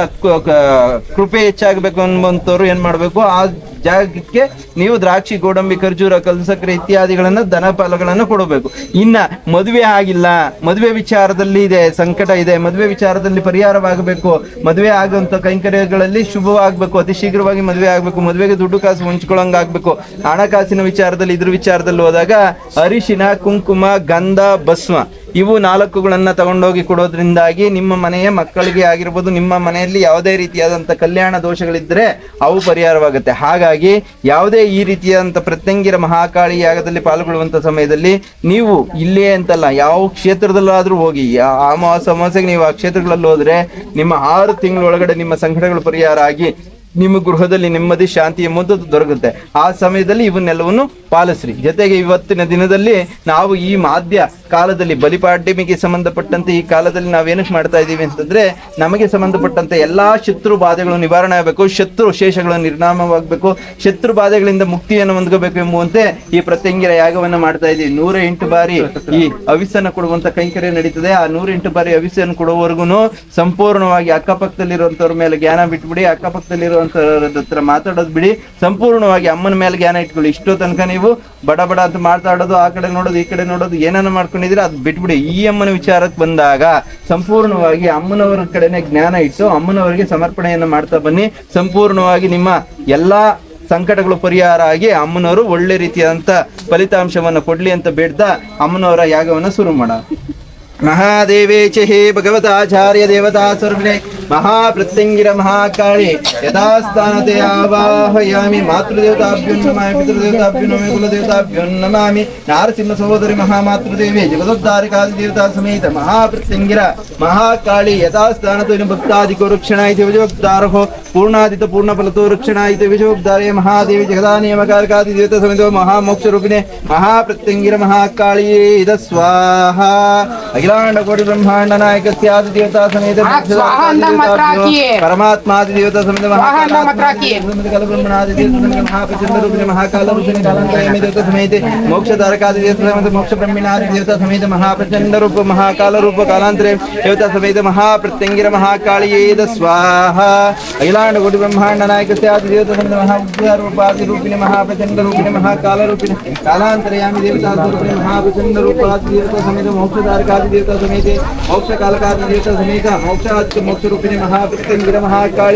ಕೃಪೆ ಹೆಚ್ಚಾಗಬೇಕು ಅನ್ನುವಂಥವ್ರು ಏನ್ ಮಾಡಬೇಕು? ಆ ಜಾಗಕ್ಕೆ ನೀವು ದ್ರಾಕ್ಷಿ, ಗೋಡಂಬಿ, ಖರ್ಜೂರ, ಕಲ್ಲು ಸಕ್ಕರೆ ಇತ್ಯಾದಿಗಳನ್ನು ದನ ಫಲಗಳನ್ನು ಕೊಡಬೇಕು. ಇನ್ನ ಮದುವೆ ಆಗಿಲ್ಲ, ಮದುವೆ ವಿಚಾರದಲ್ಲಿ ಇದೆ, ಸಂಕಟ ಇದೆ, ಮದುವೆ ವಿಚಾರದಲ್ಲಿ ಪರಿಹಾರವಾಗಬೇಕು, ಮದುವೆ ಆಗುವಂತ ಕೈಂಕರ್ಯಗಳಲ್ಲಿ ಶುಭವಾಗಬೇಕು, ಅತಿ ಶೀಘ್ರವಾಗಿ ಮದುವೆ ಆಗಬೇಕು, ಮದುವೆಗೆ ದುಡ್ಡು ಕಾಸು ಹಂಚ್ಕೊಳ್ಳಂಗ್ ಆಗ್ಬೇಕು ಹಣಕಾಸಿನ ವಿಚಾರದಲ್ಲಿ, ಇದ್ರ ವಿಚಾರದಲ್ಲಿ ಹೋದಾಗ ಅರಿಶಿನ, ಕುಂಕುಮ, ಗಂಧ, ಭಸ್ಮ. ಇವು ನಾಲ್ಕುಗಳನ್ನು ತಗೊಂಡೋಗಿ ಕೊಡೋದ್ರಿಂದಾಗಿ ನಿಮ್ಮ ಮನೆಯ ಮಕ್ಕಳಿಗೆ ಆಗಿರ್ಬೋದು, ನಿಮ್ಮ ಮನೆಯಲ್ಲಿ ಯಾವುದೇ ರೀತಿಯಾದಂಥ ಕಲ್ಯಾಣ ದೋಷಗಳಿದ್ದರೆ ಅವು ಪರಿಹಾರವಾಗುತ್ತೆ. ಹಾಗಾಗಿ ಯಾವುದೇ ಈ ರೀತಿಯಾದಂಥ ಪ್ರತ್ಯಂಗಿರ ಮಹಾಕಾಳಿ ಯಾಗದಲ್ಲಿ ಪಾಲ್ಗೊಳ್ಳುವಂಥ ಸಮಯದಲ್ಲಿ ನೀವು ಇಲ್ಲೇ ಅಂತಲ್ಲ, ಯಾವ ಕ್ಷೇತ್ರದಲ್ಲಾದರೂ ಹೋಗಿ ಆ ಅಮಾವಾಸ್ಯೆ ಅಮಾವಾಸ್ಯೆಗೆ ನೀವು ಆ ಕ್ಷೇತ್ರಗಳಲ್ಲಿ ಹೋದರೆ ನಿಮ್ಮ ಆರು ತಿಂಗಳೊಳಗಡೆ ನಿಮ್ಮ ಸಂಕಟಗಳು ಪರಿಹಾರ ಆಗಿ ನಿಮ್ಮ ಗೃಹದಲ್ಲಿ ನೆಮ್ಮದಿ, ಶಾಂತಿ ಎಂಬುದು ದೊರಕುತ್ತೆ. ಆ ಸಮಯದಲ್ಲಿ ಇವನ್ನೆಲ್ಲವನ್ನು ಪಾಲಿಸ್ರಿ. ಜೊತೆಗೆ ಇವತ್ತಿನ ದಿನದಲ್ಲಿ ನಾವು ಈ ಮಾಧ್ಯ ಕಾಲದಲ್ಲಿ ಬಲಿಪಾಡ್ಯಮಿಗೆ ಸಂಬಂಧಪಟ್ಟಂತೆ ಈ ಕಾಲದಲ್ಲಿ ನಾವು ಏನಕ್ಕೆ ಮಾಡ್ತಾ ಇದ್ದೀವಿ ಅಂತಂದ್ರೆ, ನಮಗೆ ಸಂಬಂಧಪಟ್ಟಂತೆ ಎಲ್ಲಾ ಶತ್ರು ಬಾಧೆಗಳು ನಿವಾರಣೆ ಆಗಬೇಕು, ಶತ್ರು ಶೇಷಗಳು ನಿರ್ನಾಮವಾಗಬೇಕು, ಶತ್ರು ಬಾಧೆಗಳಿಂದ ಮುಕ್ತಿಯನ್ನು ಹೊಂದ್ಕೋಬೇಕು ಎಂಬುವಂತೆ ಈ ಪ್ರತ್ಯಂಗಿರ ಯಾಗವನ್ನು ಮಾಡ್ತಾ ಇದ್ದೀವಿ. ನೂರ ಎಂಟು ಬಾರಿ ಈ ಅವಿಸನ್ನು ಕೊಡುವಂತ ಕೈಂಕರ್ಯ ನಡೀತದೆ. ಆ ನೂರ ಎಂಟು ಬಾರಿ ಅವಿಸನ್ನು ಕೊಡುವವರೆಗೂ ಸಂಪೂರ್ಣವಾಗಿ ಅಕ್ಕಪಕ್ಕದಲ್ಲಿರುವಂತವ್ರ ಮೇಲೆ ಜ್ಞಾನ ಬಿಟ್ಬಿಡಿ ಅಕ್ಕಪಕ್ಕದಲ್ಲಿರುವಂತವ್ರ ಹತ್ರ ಮಾತಾಡೋದು ಬಿಡಿ. ಸಂಪೂರ್ಣವಾಗಿ ಅಮ್ಮನ ಮೇಲೆ ಜ್ಞಾನ ಇಟ್ಕೊಳ್ಳಿ. ಇಷ್ಟೋ ತನಕ ನೀವು ಬಡ ಬಡ ಅಂತ ಮಾತಾಡೋದು, ಆ ಕಡೆ ನೋಡೋದು, ಈ ಕಡೆ ನೋಡೋದು ಏನನ್ನ ಮಾಡ್ಕೊಂಡಿದ್ರೆ ಅದು ಬಿಟ್ಬಿಡಿ. ಈ ಅಮ್ಮನ ವಿಚಾರಕ್ಕೆ ಬಂದಾಗ ಸಂಪೂರ್ಣವಾಗಿ ಅಮ್ಮನವರ ಕಡೆನೆ ಜ್ಞಾನ ಇಟ್ಟು ಅಮ್ಮನವರಿಗೆ ಸಮರ್ಪಣೆಯನ್ನು ಮಾಡ್ತಾ ಬನ್ನಿ. ಸಂಪೂರ್ಣವಾಗಿ ನಿಮ್ಮ ಎಲ್ಲಾ ಸಂಕಟಗಳು ಪರಿಹಾರ ಆಗಿ ಅಮ್ಮನವರು ಒಳ್ಳೆ ರೀತಿಯಾದಂತ ಫಲಿತಾಂಶವನ್ನು ಕೊಡ್ಲಿ ಅಂತ ಬೇಡ್ತಾ ಅಮ್ಮನವರ ಯಾಗವನ್ನು ಶುರು ಮಾಡ ಮಹಾದೇವೇ ಚಹೇ ಹೇ ಭಗವತಾಚಾರ್ಯ ದೇವತಾ ಸ್ವರ್ಣೆ ಮಹಾಪ್ರತ್ಯಂಗಿರ ಮಹಾಕಾಳಿ ಯಥಾಸ್ಥಾನತೆ ಆವಾಹಯಾಮಿ ಮಾತೃದೇವತಾಭ್ಯೋ ನಮಾಮಿ ಪಿತೃದೇವತಾಭ್ಯೋ ನಮಿ ಕುಲದೇವತಾಭ್ಯೋ ನಮಾಮಿ ನಾರಸಿಂಹ ಸಹೋದರಿ ಮಹಾಮಾತೃದೇವಿ ಜಗದೋದ್ಧಾರಿಕಾದಿ ದೇವತಾ ಸಮೇತ ಮಹಾಪ್ರತ್ಯಂಗಿರ ಮಹಾಕಾಳಿ ಯಥಾಸ್ಥಾನತು ಭಕ್ತಾದಿಕೋ ರಕ್ಷಣಾ ಇತಿ ವಿಜಯೋಕ್ತಾರಹೋ ಪೂರ್ಣಾದಿತ ಪೂರ್ಣ ಫಲತೋ ರಕ್ಷಣಾ ಇತಿ ವಿಜಯೋಕ್ತಾರೆ ಮಹಾದೇವಿ ಜಗದಾನಿಯಮಕಾರಕಾದಿ ದೇವತಾ ಸಮೇತ ಮಹಾಮೋಕ್ಷ ರೂಪಿಣೆ ಮಹಾಪ್ರತ್ಯಂಗಿರ ಮಹಾಕಾಳಿಯೇ ಇದ ಸ್ವಾಹ ಅಖಿಲಾಂಡ ಕೋಟಿ ಬ್ರಹ್ಮಾಂಡ ನಾಯಕ ಸ್ಯಾದಿ ದೇವತಾ ಸಮೇತ ಪರಮಾತ್ಮಾದಿ ದೇವತಾ ಸಮೇತ ಮಹಾಕಾಲ ಬ್ರಹ್ಮಣಾದಿ ದೇವತಾ ಸಮೇತ ಮಹಾಪ್ರಚಂಡ ರೂಪಿಣೆ ಮಹಾಕಾಲ ರೂಪಿಣೆ ಕಾಲಂತ್ರಯಮಿ ದೇವತಾ ಸಮೇತ ಮೋಕ್ಷಧಾರಕಾದಿ ದೇವತಾ ಸಮೇತ ಮೋಕ್ಷ ಬ್ರಹ್ಮಿಣಾದಿ ದೇವತಾ ಸಮೇತ ಮಹಾಪ್ರಚಂಡ ರೂಪ ಮಹಾಕಾಲ ರೂಪ ಕಾಲಾಂತರ ದೇವತಾ ಸಮೇತ ಮಹಾಪ್ರತ್ಯಂಗಿರ ಮಹಾಕಾಳಿಯೇದ ಸ್ವಾಹ ಅಖಿಲಾಂಡ ಕೋಟಿ ಬ್ರಹ್ಮಾಂಡ ನಾಯಕ ಸ್ಯಾದಿ ದೇವತಾ ಸಮೇತ ಮಹಾ ರೂಪಾದಿ ರೂಪಿಣೆ ಮಹಾಪ್ರಚಂಡ ರೂಪಿಣೆ ಮಹಾಕಾಲ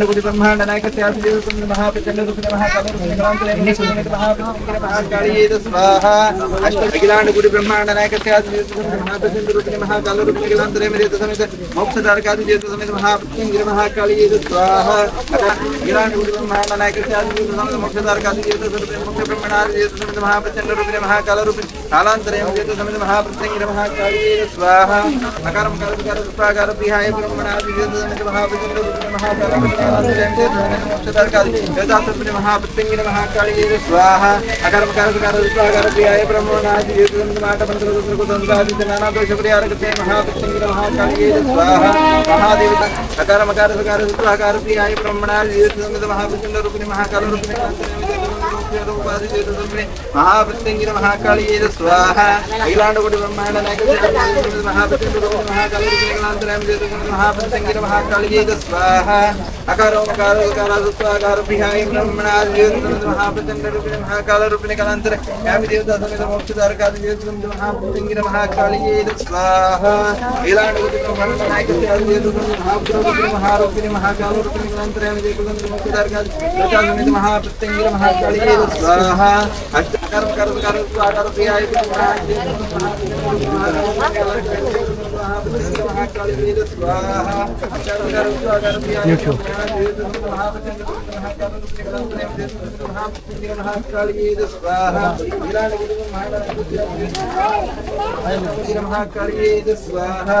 ರೂಪಿಣೆ ಕಾಲಾಂತರಯಾಮಿ ದೇವತಾ ರೂಪಿಣೆ ಮಹಾಪ್ರಚಂಡ ರೂಪಾದಿ ದೇವತಾ ಸಮೇತ ಮೋಕ್ಷಧಾರಕಾದಿ ದೇವತಾ ಸಮೇತ ಮೋಕ್ಷ ಕಾಲಕಾದಿ ದೇವತಾ ಸಮೇತ ಮೋಕ್ಷಾದಿ ಮೋಕ್ಷ ರೂಪಿಣೆ ಮಹಾಪ್ರತ್ಯಂಗಿರ ಮಹಾಕಾಳಿಯೇ ಇದ ಸ್ವಾಹ ಅಖಿಲಾಂಡ ಕೋಟಿ ಬ್ರಹ್ಮಾಂಡ ದೇವತಾ ಮಹಾಪ್ರತ್ಯಂಗಿರ ಮಹಾಕಾಳಿಯೇ ಇದ ಸ್ವಾಹ ಅಖಿಲಾಂಡ ಕೋಟಿ ಬ್ರಹ್ಮಾಂಡ ನಾಯಕ ಸ್ಯಾದಿ ದೇವತಾ ಸಮೇತ ಮಹಾಪ್ರಚಂಡ ರೂಪಿಣೆ ಮಹಾಕಾಲ ರೂಪಿಣೆ ಕಾಲಾಂತರಯಾಮಿ ದೇವತಾ ಸಮೇತ ಮಹಾಪ್ರತ್ಯಂಗಿರ ಮಹಾಕಾಳಿಯೇ ಇದ ಸ್ವಾಹ ಅಷ್ಟ ಅಖಿಲಾಂಡ ಕೋಟಿ ಬ್ರಹ್ಮಾಂಡ ನಾಯಕ ಸ್ಯಾದಿ ದೇವತಾ ಸಮೇತ ಮಹಾಪ್ರಚಂಡ ರೂಪಿಣೆ ಮಹಾಕಾಲ ರೂಪಿಣೆ ಕಾಲಾಂತರಯಾಮಿ ದೇವತಾ ಸಮೇತ ಮೋಕ್ಷಧಾರಕಾದಿ ದೇವತಾ ಸಮೇತ ಮಹಾಪ್ರತ್ಯಂಗಿರ ಮಹಾಕಾಳಿಯೇ ಇದ ಸ್ವಾಹ ಅಖಿಲಾಂಡ ಕೋಟಿ ಬ್ರಹ್ಮಾಂಡ ನಾಯಕ ಸ್ಯಾದಿ ದೇವತಾ ಸಮೇತ ಮೋಕ್ಷಧಾರಕಾದಿ ದೇವತಾ ಸಮೇತ ಮೋಕ್ಷ ಬ್ರಹ್ಮಣಾದಿ ದೇವತಾ ಸಮೇತ ಮಹಾಪ್ರಚಂಡ ರೂಪಿಣೆ ಮಹಾಕಾಲ ರೂಪಿಣೆ ಕಾಲಾಂತರಯಾಮಿ ದೇವತಾ ಸಮೇತ ಮಹಾಪ್ರತ್ಯಂಗಿರ ಮಹಾಕಾಳಿಯೇ ಇದ ಸ್ವಾಹ ಅಕಾರ ಮಕಾರ ವಿಕಾರ ಸುಪ್ರಾಕಾರ ಪ್ರಿಯಾಯ ಬ್ರಹ್ಮಣಾದಿ ದೇವತಾ ಸಮೇತ ಮಹಾಪ್ರಚಂಡ ರೂಪಿಣೆ ಮಹಾಕಾಲ ರೂಪಿಣೆ ಕಾಲಾಂತರಯಾಮಿ ದೇವತಾ ಸಮೇತ ಮೋಕ್ಷಧಾರಕಾದಿ ದೇವತಾ ಸಮೇತ ಮಹಾಪ್ರತ್ಯಂಗಿರ ಮಹಾಕಾಳಿಯೇ ಇದ ಸ್ವಾಹ स्वाह कर्म कर्म कर्म स्वागत प्रियाय स्वाहा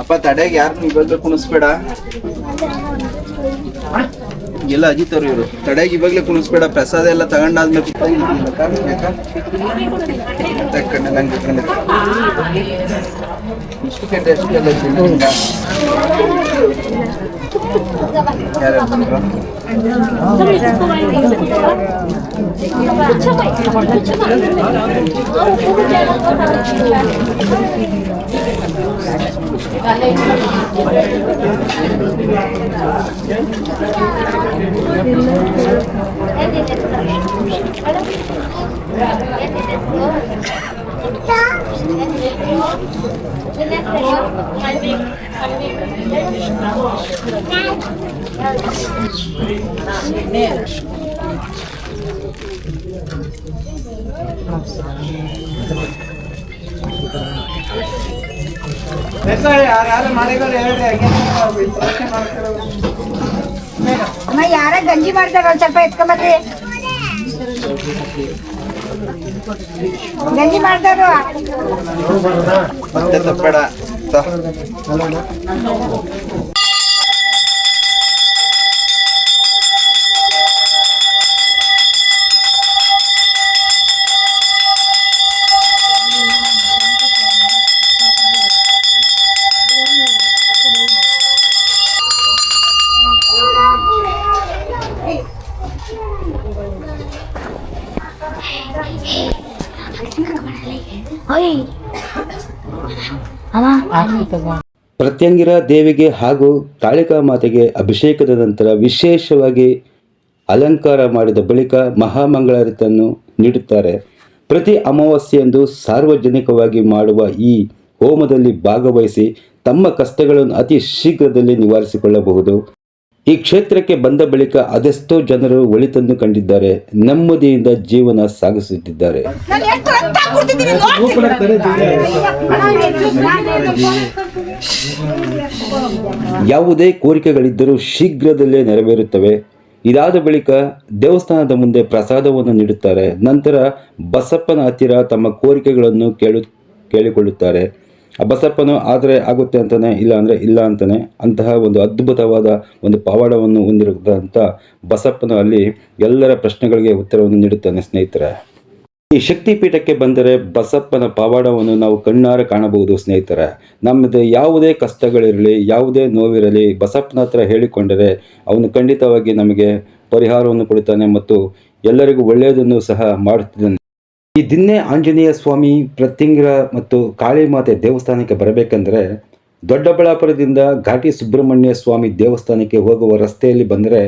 ಅಪ್ಪ, ತಡೆಗೆ ಯಾರು ನೀವು ಇವಾಗಲೇ ಕುಣಿಸ್ಬೇಡ ಎಲ್ಲ ಅಜಿತ್ ಅವ್ರು ಇವರು ತಡೆಗೆ ಇವಾಗಲೇ ಕುಣಿಸ್ಬೇಡ ಪ್ರಸಾದ ಎಲ್ಲ ತಗೊಂಡಾದ್ಮೇಲೆ ತಕ್ಕಂಡೆ ನಂಗೆ. ಇಷ್ಟು ಗಂಟೆ ಎಷ್ಟು ಎಲ್ಲ? ಯಾರ್ಯಾರು? ಯಾರು ಮಾಡಿದ್ರು ಅಮ್ಮ ಯಾರ ಗಂಜಿ ಮಾಡ್ತಾರ ಒಂದ್ ಸ್ವಲ್ಪ ಎತ್ಕೊಂಬತ್ತಿ ಗಂಜಿ ಮಾಡ್ತಾರು ಮತ್ತೆ ತಪ್ಪಬೇಡ ಪ್ರತ್ಯಂಗಿರ ದೇವಿಗೆ ಹಾಗೂ ತಾಳಿಕಾ ಮಾತೆಗೆ ಅಭಿಷೇಕದ ನಂತರ ವಿಶೇಷವಾಗಿ ಅಲಂಕಾರ ಮಾಡಿದ ಬಳಿಕ ಮಹಾಮಂಗಳಾರತಿಯನ್ನು ನೀಡುತ್ತಾರೆ. ಪ್ರತಿ ಅಮಾವಾಸ್ಯೆಯಂದು ಸಾರ್ವಜನಿಕವಾಗಿ ಮಾಡುವ ಈ ಹೋಮದಲ್ಲಿ ಭಾಗವಹಿಸಿ ತಮ್ಮ ಕಷ್ಟಗಳನ್ನು ಅತಿ ಶೀಘ್ರದಲ್ಲಿ ನಿವಾರಿಸಿಕೊಳ್ಳಬಹುದು. ಈ ಕ್ಷೇತ್ರಕ್ಕೆ ಬಂದ ಬಳಿಕ ಅದೆಷ್ಟೋ ಜನರು ಒಳಿತನ್ನು ಕಂಡಿದ್ದಾರೆ. ನೆಮ್ಮದಿಯಿಂದ ಜೀವನ ಸಾಗಿಸುತ್ತಿದ್ದಾರೆ. ಯಾವುದೇ ಕೋರಿಕೆಗಳಿದ್ದರೂ ಶೀಘ್ರದಲ್ಲೇ ನೆರವೇರುತ್ತವೆ. ಇದಾದ ಬಳಿಕ ದೇವಸ್ಥಾನದ ಮುಂದೆ ಪ್ರಸಾದವನ್ನು ನೀಡುತ್ತಾರೆ. ನಂತರ ಬಸಪ್ಪನ ಹತ್ತಿರ ತಮ್ಮ ಕೋರಿಕೆಗಳನ್ನು ಕೇಳು ಕೇಳಿಕೊಳ್ಳುತ್ತಾರೆ. ಆ ಬಸಪ್ಪನು ಆದರೆ ಆಗುತ್ತೆ ಅಂತಾನೆ, ಇಲ್ಲ ಅಂದರೆ ಇಲ್ಲ ಅಂತಾನೆ, ಅಂತಹ ಒಂದು ಅದ್ಭುತವಾದ ಒಂದು ಪವಾಡವನ್ನು ಹೊಂದಿರುವಂಥ ಬಸಪ್ಪನು ಅಲ್ಲಿ ಎಲ್ಲರ ಪ್ರಶ್ನೆಗಳಿಗೆ ಉತ್ತರವನ್ನು ನೀಡುತ್ತಾನೆ, ಸ್ನೇಹಿತರೆ. ಈ ಶಕ್ತಿಪೀಠಕ್ಕೆ ಬಂದರೆ ಬಸಪ್ಪನ ಪವಾಡವನ್ನು ನಾವು ಕಣ್ಣಾರೆ ಕಾಣಬಹುದು, ಸ್ನೇಹಿತರೆ. ನಮ್ಮದು ಯಾವುದೇ ಕಷ್ಟಗಳಿರಲಿ, ಯಾವುದೇ ನೋವಿರಲಿ, ಬಸಪ್ಪನ ಹತ್ರ ಹೇಳಿಕೊಂಡರೆ ಅವನು ಖಂಡಿತವಾಗಿ ನಮಗೆ ಪರಿಹಾರವನ್ನು ಕೊಡುತ್ತಾನೆ ಮತ್ತು ಎಲ್ಲರಿಗೂ ಒಳ್ಳೆಯದನ್ನು ಸಹ ಮಾಡುತ್ತಿದ್ದಾನೆ. ಈ ದಿನ್ನೆ ಆಂಜನೇಯ ಸ್ವಾಮಿ ಪ್ರತಿಂಗ್ರ ಮತ್ತು ಕಾಳಿಮಾತೆ ದೇವಸ್ಥಾನಕ್ಕೆ ಬರಬೇಕೆಂದರೆ ದೊಡ್ಡಬಳ್ಳಾಪುರದಿಂದ ಘಾಟಿ ಸುಬ್ರಹ್ಮಣ್ಯ ಸ್ವಾಮಿ ದೇವಸ್ಥಾನಕ್ಕೆ ಹೋಗುವ ರಸ್ತೆಯಲ್ಲಿ ಬಂದರೆ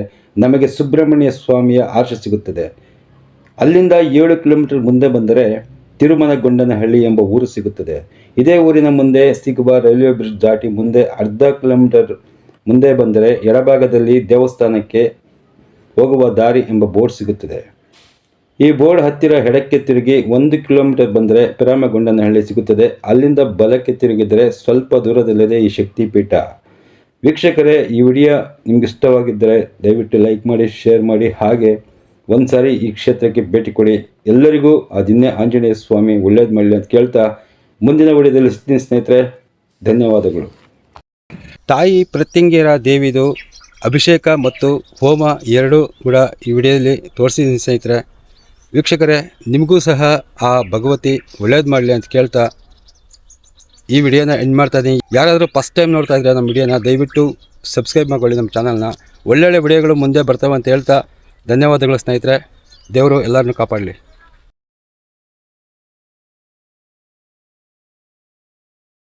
ನಮಗೆ ಸುಬ್ರಹ್ಮಣ್ಯ ಸ್ವಾಮಿಯ ಆರ್ಷ ಸಿಗುತ್ತದೆ. ಅಲ್ಲಿಂದ ಏಳು ಕಿಲೋಮೀಟರ್ ಮುಂದೆ ಬಂದರೆ ತಿರುಮಲಗೊಂಡನಹಳ್ಳಿ ಎಂಬ ಊರು ಸಿಗುತ್ತದೆ. ಇದೇ ಊರಿನ ಮುಂದೆ ಸಿಗುವ ರೈಲ್ವೆ ಬ್ರಿಡ್ಜ್ ದಾಟಿ ಮುಂದೆ ಅರ್ಧ ಕಿಲೋಮೀಟರ್ ಮುಂದೆ ಬಂದರೆ ಎಡಭಾಗದಲ್ಲಿ ದೇವಸ್ಥಾನಕ್ಕೆ ಹೋಗುವ ದಾರಿ ಎಂಬ ಬೋರ್ಡ್ ಸಿಗುತ್ತದೆ. ಈ ಬೋರ್ಡ್ ಹತ್ತಿರ ಹೆಡಕ್ಕೆ ತಿರುಗಿ ಒಂದು ಕಿಲೋಮೀಟರ್ ಬಂದರೆ ಪಿರಾಮಗೊಂಡನಹಳ್ಳಿ ಸಿಗುತ್ತದೆ. ಅಲ್ಲಿಂದ ಬಲಕ್ಕೆ ತಿರುಗಿದರೆ ಸ್ವಲ್ಪ ದೂರದಲ್ಲಿದೆ ಈ ಶಕ್ತಿಪೀಠ. ವೀಕ್ಷಕರೇ, ಈ ವಿಡಿಯೋ ನಿಮ್ಗೆ ಇಷ್ಟವಾಗಿದ್ದರೆ ದಯವಿಟ್ಟು ಲೈಕ್ ಮಾಡಿ, ಶೇರ್ ಮಾಡಿ, ಹಾಗೆ ಒಂದು ಸಾರಿ ಈ ಕ್ಷೇತ್ರಕ್ಕೆ ಭೇಟಿ ಕೊಡಿ. ಎಲ್ಲರಿಗೂ ಆ ಆಂಜನೇಯ ಸ್ವಾಮಿ ಒಳ್ಳೇದು ಮಾಡಲಿ ಅಂತ ಕೇಳ್ತಾ ಮುಂದಿನ ವಿಡಿಯೋದಲ್ಲಿ ಸಿಗ್ತೀನಿ ಸ್ನೇಹಿತರೆ. ಧನ್ಯವಾದಗಳು. ತಾಯಿ ಪ್ರತ್ಯಂಗಿರ ದೇವಿದು ಅಭಿಷೇಕ ಮತ್ತು ಹೋಮ ಎರಡೂ ಕೂಡ ಈ ವಿಡಿಯೋದಲ್ಲಿ ತೋರಿಸಿದ್ದೀನಿ ಸ್ನೇಹಿತರೆ. ವೀಕ್ಷಕರೇ, ನಿಮಗೂ ಸಹ ಆ ಭಗವತಿ ಒಳ್ಳೇದು ಮಾಡಲಿ ಅಂತ ಕೇಳ್ತಾ ಈ ವಿಡಿಯೋನ ಎಂಡ್ ಮಾಡ್ತಾ ಇದ್ದೀನಿ ಯಾರಾದರೂ ಫಸ್ಟ್ ಟೈಮ್ ನೋಡ್ತಾ ಇದ್ರೆ ನಮ್ಮ ವಿಡಿಯೋನ ದಯವಿಟ್ಟು ಸಬ್ಸ್ಕ್ರೈಬ್ ಮಾಡ್ಕೊಳ್ಳಿ ನಮ್ಮ ಚಾನಲ್ನ ಒಳ್ಳೊಳ್ಳೆ ವಿಡಿಯೋಗಳು ಮುಂದೆ ಬರ್ತವೆ ಅಂತ ಹೇಳ್ತಾ ಧನ್ಯವಾದಗಳು ಸ್ನೇಹಿತರೆ. ದೇವರು ಎಲ್ಲರನ್ನೂ ಕಾಪಾಡಲಿ.